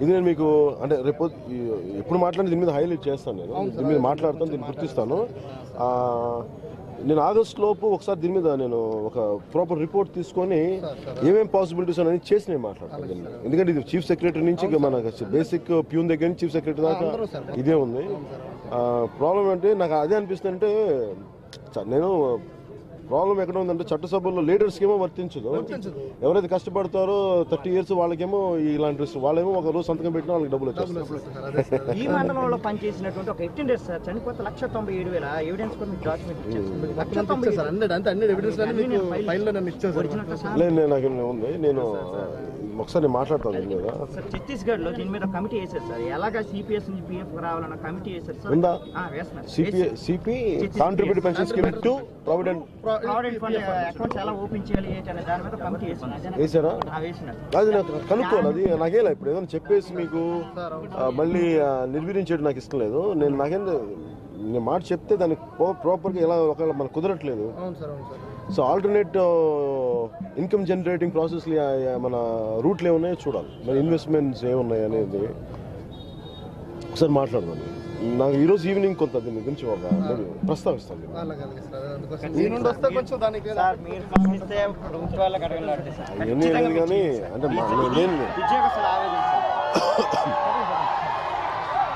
ఇది నేను మీకు అంటే రేపు ఎప్పుడు మాట్లాడి దీని మీద హైలైట్ చేస్తాను నేను. దీని మీద మాట్లాడతాను దీన్ని గుర్తిస్తాను. ఆ, నేను ఆగస్ట్ లోపు ఒకసారి దీని మీద నేను ఒక ప్రాపర్ రిపోర్ట్ తీసుకొని ఏమేం పాసిబిలిటీస్ అనేది చేసి నేను మాట్లాడతాను. ఎందుకంటే ఇది చీఫ్ సెక్రటరీ నుంచి మన బేసిక్ ప్యూన్ దగ్గర నుంచి చీఫ్ సెక్రటరీ దాకా ఇదే ఉంది. ప్రాబ్లం అంటే నాకు అదే అనిపిస్తుంది అంటే చ- నేను ప్రాబ్లం ఎక్కడ ఉందంటే చట్టసభల్లో లీడర్స్కి ఏమో వర్తించదు. ఎవరైతే కష్టపడతారో థర్టీ ఇయర్స్ వాళ్ళకేమో ఇలాంటి రిస్క్ వాళ్ళేమో ఒక రోజు సంతకం పెట్టినా వాళ్ళకి డబ్బులు వచ్చేస్తాయి. ఈ మండలంలో పనిచేసినటువంటి ఒక ఎక్స్టెండెడ్ సార్. చనిపోతే లక్ష తొంభై ఏడు వేల ఎవిడెన్స్ డాక్యుమెంట్ లేదు నాకు ఉంది. నేను ఒకసారి మాట్లాడతాను సార్ ఛత్తీస్గఢ్లో దీని మీద కమిటీ వేశారు సార్. ఎలాగా సిపిఎస్ నుంచి పిఎఫ్ రావాలన్న కమిటీ వేశారు సార్? ఉందా? CP CP contribute pension scheme to provident provident fund accounts ఎలా ఓపెన్ చేయాలి దాని మీద కమిటీ అది నాకు కనుక్కోవాలి. అది నాకేలా ఇప్పుడు ఏదైనా చెప్పేసి మీకు మళ్ళీ నిర్వీర్యం నాకు ఇష్టం లేదు. నేను నాకేం నేను మాట చెప్తే దానికి ప్రాపర్గా ఎలా ఒకవేళ మనకు కుదరట్లేదు. అవును సార్ అవును sir. So alternate income generating process మన రూట్లు ఏమున్నాయో చూడాలి. మన ఇన్వెస్ట్మెంట్స్ ఏమున్నాయి అనేది ఒకసారి మాట్లాడదాం. నాకు ఈరోజు ఈవినింగ్ కొంత దీని గురించి ఒక ప్రస్తావిస్తాను కానీ అంటే నేను-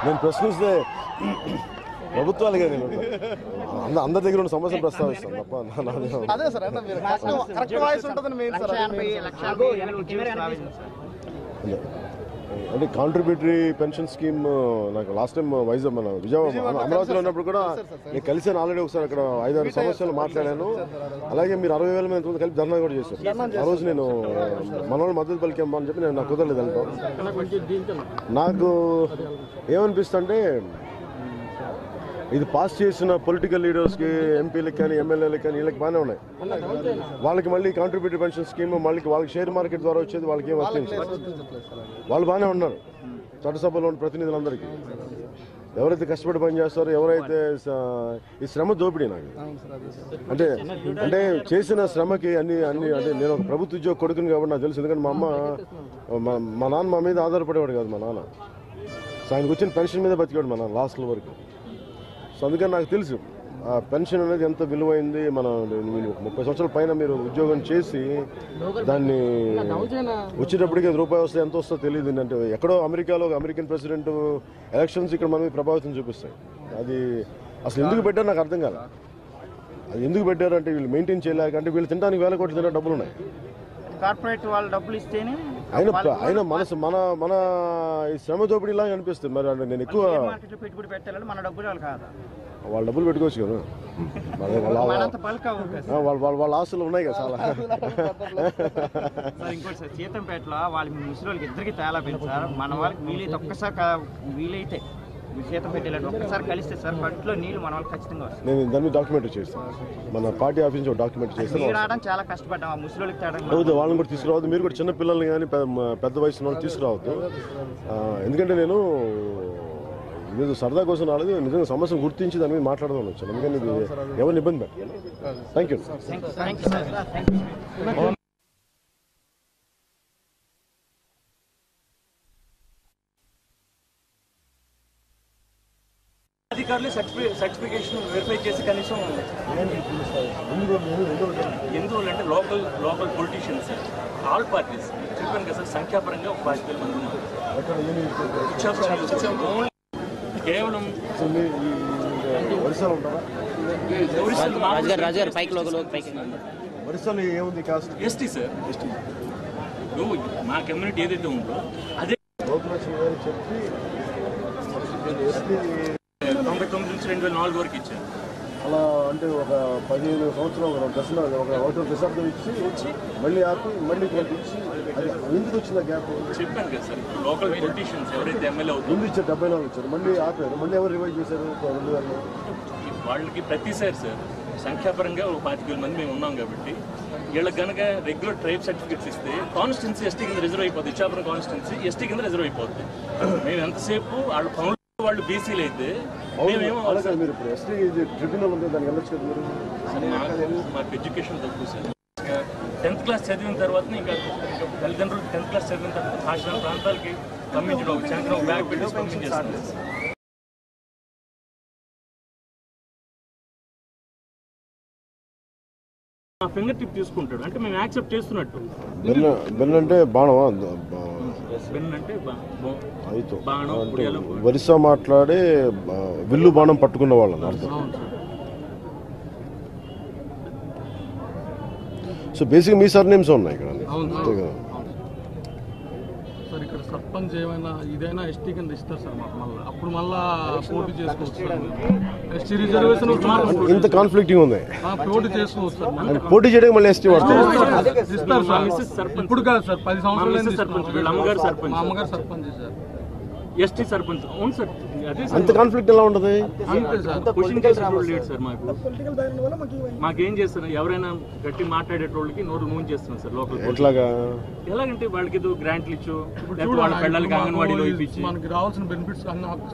నేను ప్రశ్నిస్తే ప్రభుత్వాలుగా నేను అంద అందరి దగ్గర ఉన్న సమస్యను ప్రస్తావిస్తాను. తప్ప అదే సార్ అంటే కరెక్ట్ వాయిస్ ఉంటుందని main sir contributory pension scheme నాకు లాస్ట్ టైం వైజాగ్ మన విజయవాడ అమరావతిలో ఉన్నప్పుడు కూడా నేను కలిసాను ఆల్రెడీ ఒకసారి అక్కడ ఐదారు సమస్యలు మాట్లాడాను. అలాగే మీరు అరవై వేల మంది కలిపి ధర్నా కూడా చేశారు. ఆ రోజు నేను మన మద్దతు పలికామా అని చెప్పి నేను నాకు కుదరలేదు నాకు ఏమనిపిస్తుంటే ఇది పాస్ చేసిన పొలిటికల్ లీడర్స్కి ఎంపీలకు కానీ ఎమ్మెల్యేలకు కానీ వీళ్ళకి బాగానే ఉన్నాయి. వాళ్ళకి మళ్ళీ కాంట్రిబ్యూటరీ పెన్షన్ స్కీమ్ మళ్ళీ వాళ్ళకి షేర్ మార్కెట్ ద్వారా వచ్చేది వాళ్ళకి ఏం వర్తించదు. వాళ్ళు బాగానే ఉన్నారు. చట్టసభలో ఉన్న ప్రతినిధులందరికీ. ఎవరైతే కష్టపడి పని చేస్తారో ఎవరైతే ఈ శ్రమ దోపిడీ నాకు. అంటే అంటే చేసిన శ్రమకి అన్ని అన్ని అంటే నేను ఒక ప్రభుత్వ ఉద్యోగ కొడుకుని కాబట్టి నాకు తెలుసు. ఎందుకంటే మా అమ్మ మా మా నాన్న మా మీద ఆధారపడేవాడు కాదు మా నాన్న. సో ఆయనకు వచ్చిన పెన్షన్ మీద బతికాడు మా నాన్న లాస్ట్ల వరకు. సో అందుకని నాకు తెలుసు ఆ పెన్షన్ అనేది ఎంత విలువైంది మన ముప్పై సంవత్సరాల పైన మీరు ఉద్యోగం చేసి దాన్ని వచ్చేటప్పటికి రూపాయి వస్తే ఎంత వస్తుందో తెలియదు. అంటే ఎక్కడో అమెరికాలో అమెరికన్ ప్రెసిడెంట్ ఎలక్షన్స్ ఇక్కడ మనకి ప్రభావితం చూపిస్తాయి. అది అసలు ఎందుకు పెట్టారు నాకు అర్థం కాదు అది ఎందుకు పెట్టారు అంటే వీళ్ళు మెయింటైన్ చేయలేక అంటే వీళ్ళు తినడానికి వేల కోట్లు తినే డబ్బులు ఉన్నాయి. కార్పొరేట్ వాళ్ళు డబ్బులు ఇస్తేనే ఆయన ఆయన మనసు మన మన ఈ శ్రమ దోపిడీ లాగా అనిపిస్తుంది. మరి నేను ఎక్కువ పెట్టుబడి పెట్టాలంటే మన డబ్బులు వాళ్ళు కాదు. వాళ్ళ డబ్బులు పెట్టుకోవచ్చు కదా. వాళ్ళ- వాళ్ళ- వాళ్ళ ఆస్తులు ఉన్నాయి కదా చాలా. సార్ ఇంకోటి సార్ సీతంపేటలో వాళ్ళ ముసలి ఇద్దరికి తేలా పెంచి సార్ మన వాళ్ళకి వీలైతే ఒక్కసారి వీలైతే మీ సీతంపేట వెళ్ళండి ఒక్కసారి కలిస్తే సార్ పట్టులో నీళ్ళు మన వాళ్ళకి ఖచ్చితంగా వస్తాయి. నేను దాని మీద డాక్యుమెంటరీ చేస్తాను. మన పార్టీ ఆఫీస్ ఒక చేస్తాను. మీరు ఆడడం చాలా కష్టపడ్డాం. ఆ ముసలికి తేడం అవుతుంది వాళ్ళని కూడా తీసుకురావద్దు. మీరు కూడా చిన్న పిల్లల్ని కానీ పెద్ద- వయసు వాళ్ళని తీసుకురావద్దు. ఎందుకంటే నేను ఇది సరదా కోసం రాలేదు. నిజంగా సమస్యను గుర్తించి దాని మీద మాట్లాడదాం వచ్చాను. ఎందుకంటే ఇది ఎవరిని ఇబ్బంది పెట్టాను thank you thank you sir thank you అధికారులు సర్టిఫి సర్టిఫికేషన్ వెరిఫై చేసి కనీసం ఎందువల్ల అంటే local local politicians all parties చెప్పాను కదా సార్ సంఖ్యాపరంగా ఒక పార్టీ మంది ఉన్నారు. కేవలం వరిసలు ఉంటారా రాజుగారు రాజుగారు పైకి లోకల్ పైకి. వరిసలు ఏముంది కాస్ట్ ఎస్టీ సార్. మా కమ్యూనిటీ ఏదైతే ఉందో అదే గోకులక్ష్మి గారు చెప్పి ఎస్టీ తొంభై తొమ్మిది నుంచి రెండు వేల నాలుగు వరకు ఇచ్చారు. అలా అంటే ఒక పదిహేను సంవత్సరాలు ఒక దశ ఒక ఒకటి దశాబ్దం ఇచ్చి మళ్ళీ ఆపి మళ్ళీ ఇచ్చి ఎందుకు వచ్చింది ఆ గ్యాప్? చెప్పాను కదా సార్ లోకల్ పొలిటీషియన్స్ ఎవరైతే ఎమ్మెల్యే ముందు ఇచ్చారు డెబ్బై నాలుగు ఇచ్చారు మళ్ళీ ఆపారు మళ్ళీ ఎవరు రివైజ్ చేశారు? రెండు వేల. వాళ్ళకి ప్రతిసారి సార్ సంఖ్యాపరంగా ఒక పాతిక మంది మేము ఉన్నాం కాబట్టి వీళ్ళకి కనుక రెగ్యులర్ ట్రైబ్ సర్టిఫికేట్స్ ఇస్తే కాన్స్టిట్యున్సీ ఎస్టీ కింద రిజర్వ్ అయిపోద్ది. ఇచ్చాపురం కాన్స్టిట్యున్సీ ఎస్టీ కింద రిజర్వ్ అయిపోద్ది. మేము ఎంతసేపు వాళ్ళ పనులు వాళ్ళు బీసీలు అయితే అవును, మేమేమో అలాగే మీరు ఇప్పుడు ఎస్టీ ట్రిబ్యునల్ ఉంది? దానికి వెళ్ళొచ్చు కదా మీరు. మాకు ఎడ్యుకేషన్ తక్కువ సార్. టెన్త్ క్లాస్ చదివిన తర్వాత ఇంకా తల్లిదండ్రులు టెన్త్ క్లాస్ చదివిన తర్వాత హాస్టల్ ప్రాంతాలకి పంపించడం ఒక బ్యాగ్ పెట్టేసి పంపించేస్తారు. ఫింగర్ టిప్ తీసుకుంటాడు. అంటే మేము యాక్సెప్ట్ చేస్తున్నట్టు. అంటే బాణమా బెన్ అంటే బా- బా- అయితే అంటే వరిస మాట్లాడి విల్లు బాణం పట్టుకున్న వాళ్ళని అర్థం. సో బేసిక్ మీ సర్ నేమ్స్ ఉన్నాయి ఇక్కడ. అంతే కదా? సర్పంచ్ ఏమైనా ఇదైనా ఎస్టీ కింద ఇస్తారు సార్ మాకు మళ్ళీ. అప్పుడు మళ్ళా పోటీ చేసుకోవచ్చు సార్. ఎస్టీ రిజర్వేషన్ ఇంత కాన్ఫ్లిక్టింగ్ ఉంది. ఆ, పోటీ చేసుకోవచ్చు సార్ పోటీ చేయడానికి మళ్ళీ ఎస్టీ వాడతారు. ఇస్తారు సార్. ఇప్పుడు కాదు సార్ పది సంవత్సరాలు మా అమ్మగారు సర్పంచ్ సార్. ఎస్టీ సర్పంచ్. అవును సార్ అదే సార్. అంత కాన్ఫ్లిక్ట్ ఎలా ఉంటుంది? అంతే సార్. మాకు. మాకేం చేస్తున్నారు? ఎవరైనా గట్టి మాట్లాడేటోళ్ళకి నోరు నూనె చేస్తున్నారు సార్ లోకల్ ఎట్లాగా? ఎలాగంటే వాళ్ళకి ఏదో గ్రాంట్లు ఇచ్చు లేకపోతే వాళ్ళ పిల్లలకి అంగన్వాడీలో ఇప్పించి. మనకి రావాల్సిన బెనిఫిట్స్ అన్ని నాకు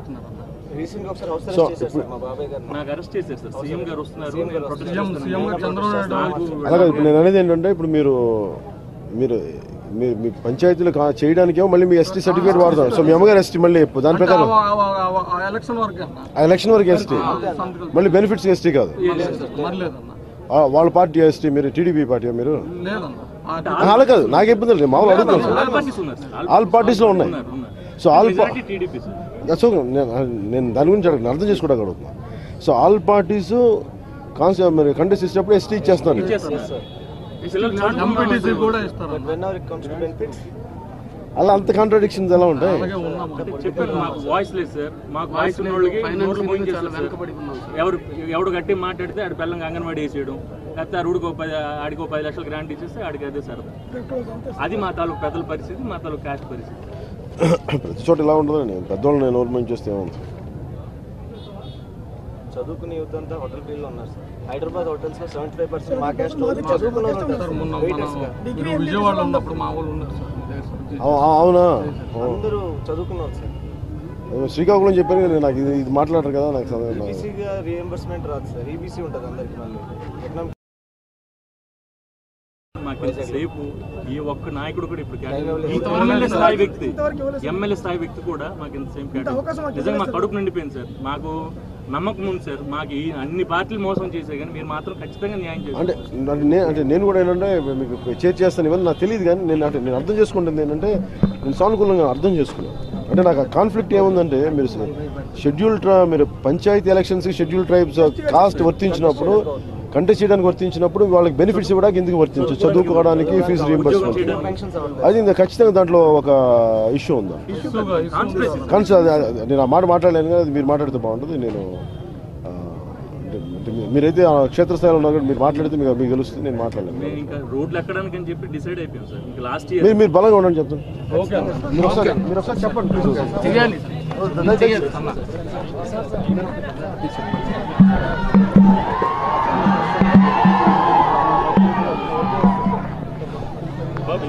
అలాగే ఇప్పుడు నేను అనేది ఏంటంటే ఇప్పుడు మీరు మీరు మీ మీ పంచాయతీలు కా- చేయడానికేమో మళ్ళీ మీ ఎస్టీ సర్టిఫికేట్ వాడతాం సో మీ అమ్మగారు ఎస్టీ మళ్ళీ దాని ప్రకారం. ఎలక్షన్ వరకు ఎస్టీ మళ్ళీ బెనిఫిట్స్ ఎస్టీ కాదు. వాళ్ళ పార్టీ ఎస్టీ మీరు టీడీపీ పార్టీ మీరు? అలా కాదు. నాకు ఇబ్బంది లేదు. మామూలు అడుగుతాను. సార్ ఆల్ పార్టీస్ ఉన్నారు సార్ ఆల్ పార్టీస్లో ఉన్నాయి. So all okay. నేను నేను దాని గురించి అడగను. అర్థం చేసుకోవడానికి అడుగుతున్నా. సో ఆల్ పార్టీస్ కాన్సెప్ట్ మరి కంటెస్ట్ ఇచ్చినప్పుడు ఎస్టీ ఇచ్చేస్తాను. అలా అంత కాంట్రడిక్షన్స్ ఎలా ఉంటాయి? వాయిస్ లేదు సార్ మాకు వాయిస్ వాళ్ళకి. ఎవరు ఎవడు గట్టి మాట్లాడితే ఆడి పిల్లలకి అంగన్వాడీ వేసేయడం. లేకపోతే ఆడికి పది ఆడికి ఒక పది లక్షలు గ్రాంట్ ఇచ్చేస్తే ఆడికి అదే సార్ అది. మా తాలూకు పెద్దల పరిస్థితి మా తాలూకు కాస్ట్ పరిస్థితి. ప్రతి చోట ఇలా ఉండదు నేను పెద్దవాళ్ళు నేను నోరు మంచి చూస్తే ఏముంది? చదువుకునే యూత్ అంతా హోటల్ ఫీల్డ్లో ఉన్నారు సార్ హైదరాబాద్ హోటల్స్లో సెవెంటీ ఫైవ్ పర్సెంట్ మా క్యాస్ట్ విజయవాడలో ఉన్నప్పుడు మా వాళ్ళు ఉన్నారు సార్. అవునా. అందరూ చదువుకున్నారు సార్ శ్రీకాకుళం చెప్పాను కదా, నాకు ఇది ఇది మాట్లాడరు కదా నాకు. ఈబీసీగా రియంబర్స్మెంట్ రాదు సార్ ఈబీసీ ఉంటుంది అందరికి మళ్ళీ. మాకు సేపు ఈ ఒక్క నాయకుడు కూడా ఇప్పుడు ఎమ్మెల్యే స్థాయి వ్యక్తి ఎమ్మెల్యే స్థాయి వ్యక్తి కూడా మాకు ఇంత సేమ్ కేటాయించారు. నిజంగా మా కడుపు నిండిపోయింది సార్. మాకు నమ్మకం ఉంది సార్. మాకు ఈ అన్ని పార్టీలు మోసం చేసే కానీ మీరు మాత్రం ఖచ్చితంగా న్యాయం చేస్తారు. అంటే అంటే నేను అంటే నేను కూడా ఏంటంటే మీకు చేర్చి చేస్తాను ఇవన్నీ నాకు తెలియదు కానీ నేను అంటే నేను అర్థం చేసుకుంటుంది ఏంటంటే నేను సానుకూలంగా అర్థం చేసుకున్నాను. అంటే నాకు ఆ కాన్ఫ్లిక్ట్ ఏముందంటే మీరు షెడ్యూల్ ట్రా మీరు పంచాయతీ ఎలక్షన్స్కి షెడ్యూల్ ట్రైబ్స్ కాస్ట్ వర్తించినప్పుడు కంటెస్ట్ చేయడానికి వర్తించినప్పుడు వాళ్ళకి బెనిఫిట్స్ ఇవ్వడానికి ఎందుకు వర్తించు చదువుకోవడానికి ఫీజు రీంబర్స్మెంట్ అది ఇంకా ఖచ్చితంగా దాంట్లో ఒక ఇష్యూ ఉందా? ఇసుగా ఇసు ఉంది? సార్. కానీ సార్, అది- అది- నేను ఆ మాట మాట్లాడలేను కానీ మీరు మాట్లాడితే బాగుంటుంది. నేను మీరైతే ఆ క్షేత్రస్థాయిలో ఉన్నారు మీరు మాట్లాడితే మీకు మీకు తెలుస్తుంది నేను మాట్లాడలేను. మేము ఇంకా రోడ్లు ఎక్కడానికి అని చెప్పి డిసైడ్ అయిపోయాం సార్. ఇంకా లాస్ట్ ఇయర్ మీరు మీరు బలంగా ఉండండి చెప్తాను. మీరు ఒకసారి చెప్పండి.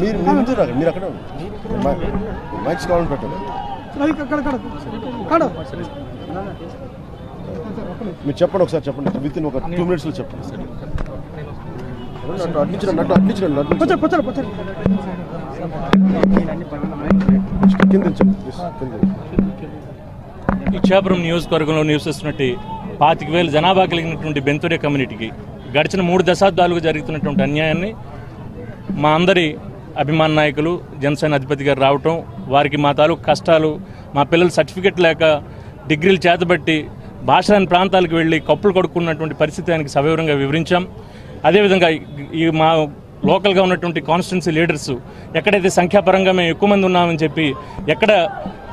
మీరు మీరు ముందు రండి, మీరు అక్కడ మైక్స్ కావాలని పెట్టండి. మీరు చెప్పండి ఒకసారి చెప్పండి. విత్ ఇన్ ఒక టూ మినిట్స్లో చెప్పండి. అటు అడ్డించండి. ఇచ్చాపురం నియోజకవర్గంలో నివసిస్తున్నట్టు పాతిక వేల జనాభా కలిగినటువంటి బెంతురే కమ్యూనిటీకి గడిచిన మూడు దశాబ్దాలుగా జరుగుతున్నటువంటి అన్యాయాన్ని మా అందరి అభిమాన నాయకులు జనసేన అధిపతి గారు రావటం వారికి మా తాలూకు కష్టాలు మా పిల్లలు సర్టిఫికెట్ లేక డిగ్రీలు చేతబట్టి భాషరాని ప్రాంతాలకు వెళ్ళి కప్పులు కొడుకున్నటువంటి పరిస్థితి ఆయనకి సవివరంగా వివరించాం. అదేవిధంగా ఈ మా లోకల్గా ఉన్నటువంటి కాన్స్టిట్యున్సీ లీడర్స్ ఎక్కడైతే సంఖ్యాపరంగా మేము ఎక్కువ మంది ఉన్నామని చెప్పి ఎక్కడ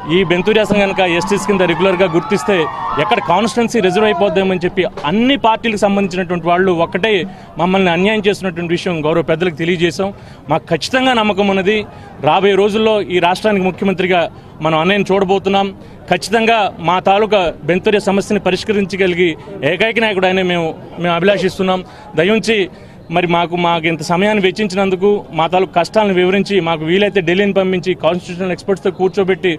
ఈ బెంతూరియాసం కనుక ఎస్టీస్ కింద రెగ్యులర్గా గుర్తిస్తే ఎక్కడ కాన్స్టిట్యున్సీ రిజర్వ్ అయిపోద్దామని చెప్పి అన్ని పార్టీలకు సంబంధించినటువంటి వాళ్ళు ఒక్కటే మమ్మల్ని అన్యాయం చేస్తున్నటువంటి విషయం గౌరవ పెద్దలకు తెలియజేశాం. మాకు ఖచ్చితంగా నమ్మకం ఉన్నది. రాబోయే రోజుల్లో ఈ రాష్ట్రానికి ముఖ్యమంత్రిగా మనం అన్నయ్యను చూడబోతున్నాం. ఖచ్చితంగా మా తాలూకా బెంతుర్య సమస్యని పరిష్కరించగలిగి ఏకైక నాయకుడు ఆయన మేము మేము అభిలాషిస్తున్నాం. దయించి మరి మాకు మాకు ఇంత సమయాన్ని వెచ్చించినందుకు మా తాలూకు కష్టాలను వివరించి మాకు వీలైతే ఢిల్లీని పంపించి కాన్స్టిట్యూషనల్ ఎక్స్పర్ట్స్తో కూర్చోబెట్టి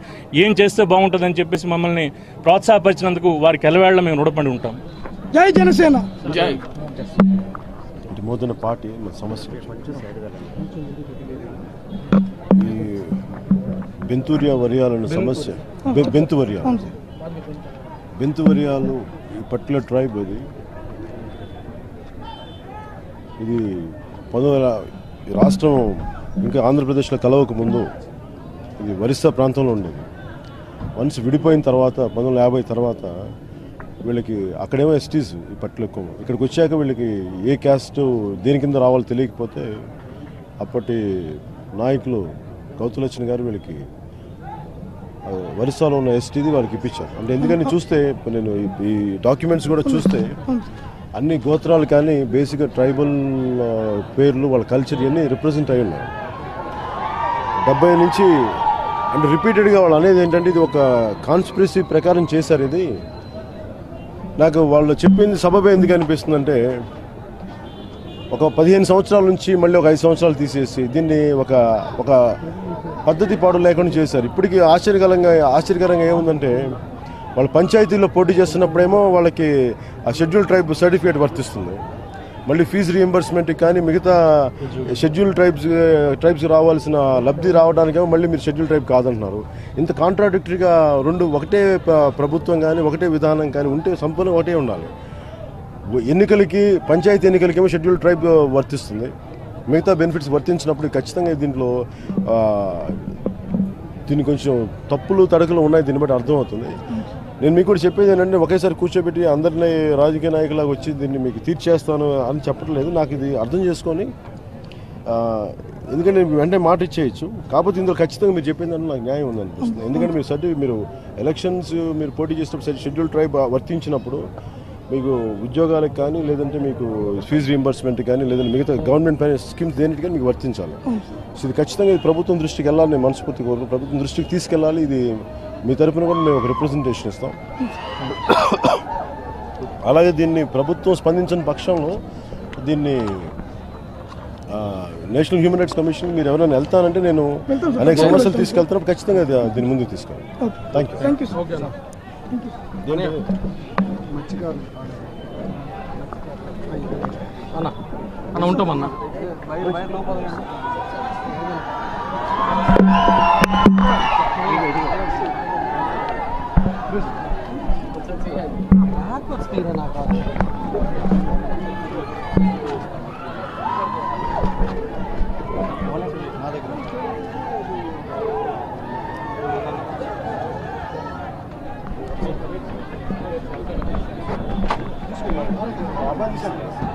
ఏం చేస్తే బాగుంటుందని చెప్పేసి మమ్మల్ని ప్రోత్సాహపరిచినందుకు వారికి ఎలవేళ మేము రుణపడి ఉంటాం. జై జనసేన. మోతున్న పార్టీ మన సమస్య. ఈ బెంతూరియా వరియాలన్న సమస్య. బెంతు వరియాలు. బెంతు వరియాలు ఈ పర్టికులర్ ట్రైబ్ అది. ఇది పంతొమ్మిది రాష్ట్రం ఇంకా ఆంధ్రప్రదేశ్లో కలవక ముందు ఇది ఒరిస్సా ప్రాంతంలో ఉండేది. వన్స్ విడిపోయిన తర్వాత పంతొమ్మిది యాభై తర్వాత వీళ్ళకి అక్కడేమో ఎస్టీస్ ఈ ఎక్కువ. ఇక్కడికి వచ్చాక వీళ్ళకి ఏ క్యాస్ట్ దేని కింద రావాలో తెలియకపోతే అప్పటి నాయకులు గౌతులక్ష్మి గారు వీళ్ళకి ఒరిస్సాలో ఉన్న ఎస్టీది వారికి ఇప్పించారు. అంటే ఎందుకని చూస్తే నేను ఈ డాక్యుమెంట్స్ కూడా చూస్తే అన్ని గోత్రాలు కానీ బేసిక్గా ట్రైబల్ పేర్లు వాళ్ళ కల్చర్ ఇవన్నీ రిప్రజెంట్ అయి ఉన్నాయి. డెబ్బై నుంచి అంటే రిపీటెడ్గా వాళ్ళు అనేది ఏంటంటే ఇది ఒక కాన్స్పిరసీ ప్రకారం చేశారు ఇది. నాకు వాళ్ళు చెప్పింది సబబే ఎందుకు అనిపిస్తుంది అంటే ఒక పదిహేను సంవత్సరాల నుంచి మళ్ళీ ఒక ఐదు సంవత్సరాలు తీసేసి దీన్ని ఒక ఒక పద్ధతి పాడు లేకుండా చేశారు. ఇప్పటికీ ఆశ్చర్యకరంగా ఆశ్చర్యకరంగా ఏముందంటే వాళ్ళు పంచాయతీల్లో పోటీ చేస్తున్నప్పుడేమో వాళ్ళకి ఆ షెడ్యూల్ ట్రైబ్ సర్టిఫికేట్ వర్తిస్తుంది. మళ్ళీ ఫీజు రీఎంబర్స్మెంట్ కానీ మిగతా షెడ్యూల్ ట్రైబ్స్ ట్రైబ్స్ రావాల్సిన లబ్ధి రావడానికేమో మళ్ళీ మీరు షెడ్యూల్ ట్రైబ్ కాదంటున్నారు. ఇంత కాంట్రాడిక్టరీగా రెండు ఒకటే ప్రభుత్వం కానీ ఒకటే విధానం కానీ ఉంటే సంపూర్ణ ఒకటే ఉండాలి. ఎన్నికలకి పంచాయతీ ఎన్నికలకేమో షెడ్యూల్ ట్రైబ్ వర్తిస్తుంది. మిగతా బెనిఫిట్స్ వర్తించినప్పుడు ఖచ్చితంగా దీంట్లో దీని దీన్ని కొంచెం తప్పులు తడకలు ఉన్నాయి దీన్ని బట్టి అర్థమవుతుంది. నేను మీకు కూడా చెప్పేది ఏంటంటే ఒకేసారి కూర్చోబెట్టి అందరినీ రాజకీయ నాయకులాగా వచ్చి దీన్ని మీకు తీర్చేస్తాను అని చెప్పట్లేదు నాకు ఇది అర్థం చేసుకొని ఎందుకంటే వెంటనే మాట ఇచ్చేయచ్చు. కాకపోతే ఇందులో ఖచ్చితంగా మీరు చెప్పింది దాంట్లో నాకు న్యాయం ఉందనిపిస్తుంది ఎందుకంటే మీరు సర్టి మీరు ఎలక్షన్స్ మీరు పోటీ చేసినప్పుడు షెడ్యూల్ ట్రైబ్ వర్తించినప్పుడు మీకు ఉద్యోగాలకు కానీ లేదంటే మీకు ఫీజు రీంబర్స్మెంట్ కానీ లేదంటే మిగతా గవర్నమెంట్ పైన స్కీమ్స్ దేనికి కానీ మీకు వర్తించాలి. సో ఇది ఖచ్చితంగా ఇది ప్రభుత్వం దృష్టికి వెళ్ళాలని నేను మనస్ఫూర్తి కోరుకు ప్రభుత్వం దృష్టికి తీసుకెళ్ళాలి. ఇది మీ తరపున కూడా మేము ఒక రిప్రజెంటేషన్ ఇస్తాం అలాగే దీన్ని ప్రభుత్వం స్పందించిన పక్షంలో దీన్ని ఆ, నేషనల్ హ్యూమన్ రైట్స్ కమిషన్ మీరు ఎవరైనా వెళ్తానంటే నేను అనేక సమస్యలు తీసుకెళ్తున్నప్పుడు ఖచ్చితంగా దీని ముందుకు తీసుకెళ్ళాలి thank you thank you sir okay అన్న అన్న అన్న ఉంటామన్నా రాజుగారు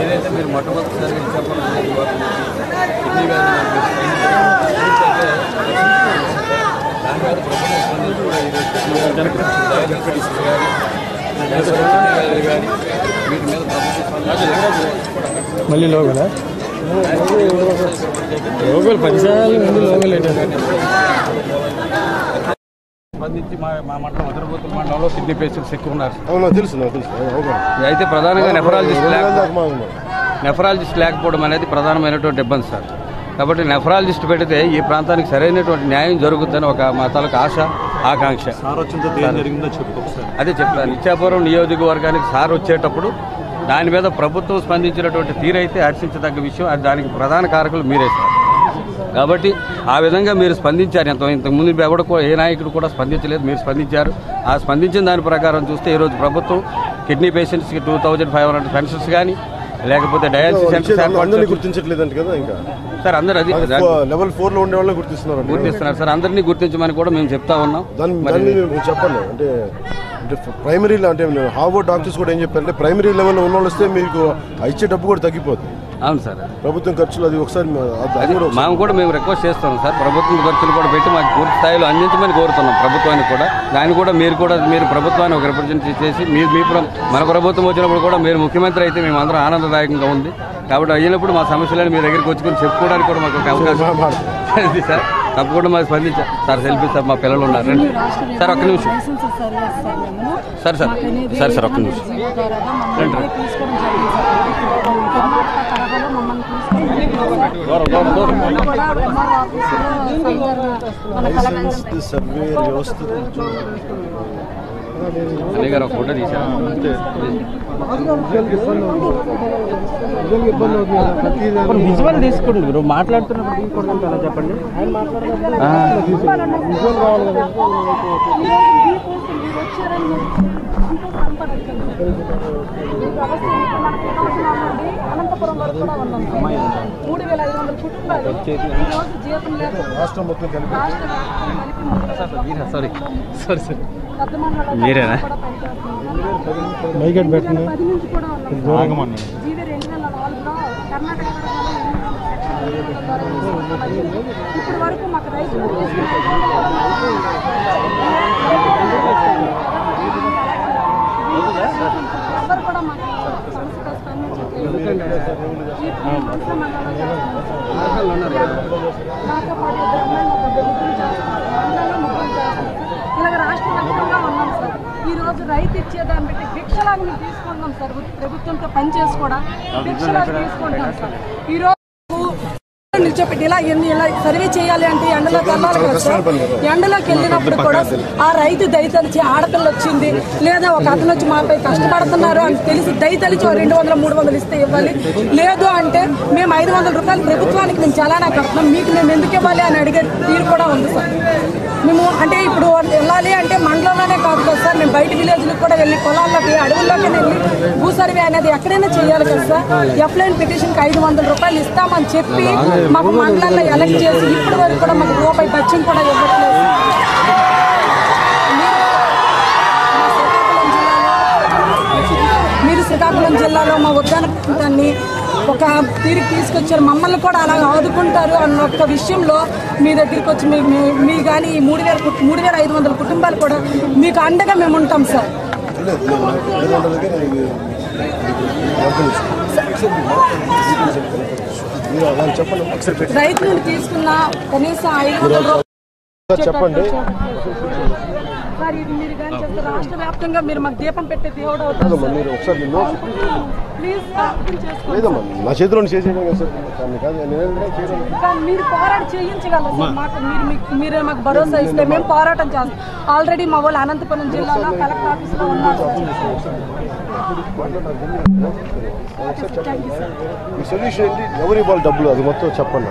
ఏదైతే మీరు మొట్టమొదటిసారి చెప్పాలి కిడ్నీ వ్యాధి ప్రభుత్వం స్పందించి కూడా ఈరోజు వీటి మీద ప్రభుత్వం మళ్ళీ లోగలా? లోగల్ పదిసార్లు ముందు లోగల్. స్పందించి మా మా మండలం వజ్రపోతుల మండలంలో కిడ్నీ పేషెంట్స్ ఎక్కువ ఉన్నారు. అవునా తెలుసు నాకు తెలుసు. అవునా అయితే ప్రధానంగా నెఫరాలజిస్ట్. నెఫరాలజిస్ట్ లేకపోవడం అనేది ప్రధానమైనటువంటి ఇబ్బంది సార్. కాబట్టి నెఫరాలజిస్ట్ పెడితే ఈ ప్రాంతానికి సరైనటువంటి న్యాయం జరుగుతుందని ఒక మా తాలూకు ఆశ ఆకాంక్ష. అదే చెప్తాను. ఇచ్చాపురం నియోజకవర్గానికి సార్ వచ్చేటప్పుడు దాని మీద ప్రభుత్వం స్పందించినటువంటి తీరైతే హర్షించదగ్గ విషయం. అది దానికి ప్రధాన కారకులు మీరే సార్. కాబట్టి ఆ విధంగా మీరు స్పందించారు. ఇంత ఇంతకుముందు ఎవడు ఏ నాయకుడు కూడా స్పందించలేదు. మీరు స్పందించారు. ఆ స్పందించిన దాని ప్రకారం చూస్తే ఈరోజు ప్రభుత్వం కిడ్నీ పేషెంట్స్కి two thousand five hundred pensions కానీ లేకపోతే డయాలసిస్ సెంటర్స్ చేసి- గుర్తించట్లేదంట కదా ఇంకా. సార్ అందరు అది లెవెల్ ఫోర్లో ఉండే వాళ్ళని గుర్తిస్తున్నారు గుర్తిస్తున్నారు సార్. అందరినీ గుర్తించమని కూడా మేము చెప్తా ఉన్నాం. దాన్ని చెప్పండి. అంటే అంటే ప్రైమరీ అంటే హార్వర్డ్ డాక్టర్స్ కూడా ఏం చెప్పారంటే ప్రైమరీ లెవెల్లో ఉన్న వాళ్ళు వస్తే మీకు ఇచ్చే డబ్బు కూడా తగ్గిపోతుంది అవును సార్. ప్రభుత్వం ఖర్చులు అది ఒకసారి మ- మేము కూడా మేము రిక్వెస్ట్ చేస్తున్నాం సార్. ప్రభుత్వం ఖర్చులు కూడా పెట్టి మాకు పూర్తి స్థాయిలో అందించమని కోరుతున్నాం ప్రభుత్వానికి కూడా. దాన్ని కూడా మీరు కూడా మీరు ప్రభుత్వాన్ని ఒక రిప్రజెంటేటివ్ చేసి మీరు మీ ప్ర- మన ప్రభుత్వం వచ్చినప్పుడు కూడా మీరు ముఖ్యమంత్రి అయితే మేము అందరం ఆనందదాయకంగా ఉంది. కాబట్టి అయినప్పుడు మా సమస్యలను మీ దగ్గరికి వచ్చుకొని చెప్పుకోవడానికి కూడా మాకు ఒక అవకాశం సార్. తప్పకుండా మాకు స్పందించారు సార్ సెల్ఫీ సార్ మా పిల్లలు ఉన్నారు. రండి. సార్ ఒక్క నిమిషం. Sir sir. సార్ సార్ ఒక్క నిమిషం. వ్యవస్థ కొంచెం అనే గారు ఒక ఫోటో తీశారు. విజువల్ తీసుకోండి. మీరు మాట్లాడుతున్నప్పుడు అలా చెప్పండి? అనంతపురం వరకు కూడా ఉన్నాం. మూడు వేల ఐదు వందల కుటుంబాలు ఈ రోజు జీతం లేక రాష్ట్రం మొత్తం కలిపి రాష్ట్ర వ్యాప్తంగా సారీ సారీ సార్ మీరేనా? మైకెట్ పెట్టండి పది నుంచి కూడా ఉన్నాం. జీవీ రెండు వేల నాలుగులో కర్ణాటక ఇప్పుడు వరకు మాకు రైతులు ఎవరు కూడా మాకు సమస్యగా స్పందించట్లేదు. ఈ మండల మండలంలో నాతో పాటు ఇద్దరు అమ్మాయిలు ఒక ముగ్గురు చేస్తున్నారు. మండలంలో ముగ్గురు చేస్తున్నారు. ఇలాగ రాష్ట్ర వ్యాప్తంగా ఉన్నాం సార్ ఈ రోజు రైతు ఇచ్చేదాన్ని బట్టి భిక్షలాగా తీసుకుంటాం సార్. ప్రభుత్వంతో పని చేసుకోవడం భిక్షలాగా తీసుకుంటాం సార్. ఈ రోజు నిల్చోపెట్టి ఇలా ఎన్ని ఇలా సర్వే చేయాలి అంటే ఎండలోకి వెళ్ళాలి కదా ఎండలోకి వెళ్ళినప్పుడు కూడా ఆ రైతు దయతలిచి ఆడపిల్ల వచ్చింది లేదా ఒక అతను వచ్చి మాపై కష్టపడుతున్నారు అని తెలిసి దయతలిచి రెండు వందలు మూడు వందలు ఇస్తే ఇవ్వాలి. లేదు అంటే మేము ఐదు వందల రూపాయలు ప్రభుత్వానికి మేము చలానా కడుతున్నాం మీకు మేము ఎందుకు ఇవ్వాలి అని అడిగే తీరు కూడా ఉంది సార్. మేము అంటే ఇప్పుడు వెళ్ళాలి అంటే మండలంలోనే కాదు కదా సార్. మేము బయట విలేజ్లకు కూడా వెళ్ళి పొలాల్లోకి అడవుల్లోకి వెళ్ళి భూ సర్వే అనేది ఎక్కడైనా చేయాలి కదా సార్. ఎఫ్లైన్ పిటిషన్కి ఐదు వందల రూపాయలు ఇస్తామని చెప్పి మాకు మండలాల్లో ఎలక్ట్ చేసి ఇప్పటి వరకు కూడా మాకు రూపాయి బచ్చం కూడా ఇవ్వట్లేదు మీరు శ్రీకాకుళం జిల్లాలో మా ఉద్యాన ఒక తిరిగి తీసుకొచ్చారు. మమ్మల్ని కూడా అలా ఆదుకుంటారు అన్న ఒక విషయంలో మీ దగ్గరికి వచ్చి మీ మీ- కానీ ఈ మూడు వేల మూడు వేల ఐదు వందల కుటుంబాలు కూడా మీకు అండగా మేము ఉంటాం సార్. రైతు నుండి తీసుకున్న కనీసం ఐదు వందల రూపాయలు చెప్పండి. మీరు కానీ చెప్తే రాష్ట్ర వ్యాప్తంగా మీరు మాకు దీపం పెట్టే దేవుడు అవుతారు మీరు ఒకసారి ప్లీజ్ లేదమ్మా నా చేతిలో చేసేయడం కదా సార్ దాన్ని కాదు నేను ఏదైనా చేయడం కానీ మీరు పోరాటం చేయించగలరు సార్? మాకు మీరు మీకు మీరే మాకు భరోసా ఇస్తే మేము పోరాటం చేస్తాం. ఆల్రెడీ మా వాళ్ళు అనంతపురం జిల్లాలో కలెక్టర్ ఆఫీస్లో ఉన్నారు ఈ సొల్యూషన్ ఏంటి? ఎవరు ఇవ్వాలి డబ్బులు? అది మొత్తం చెప్పండి.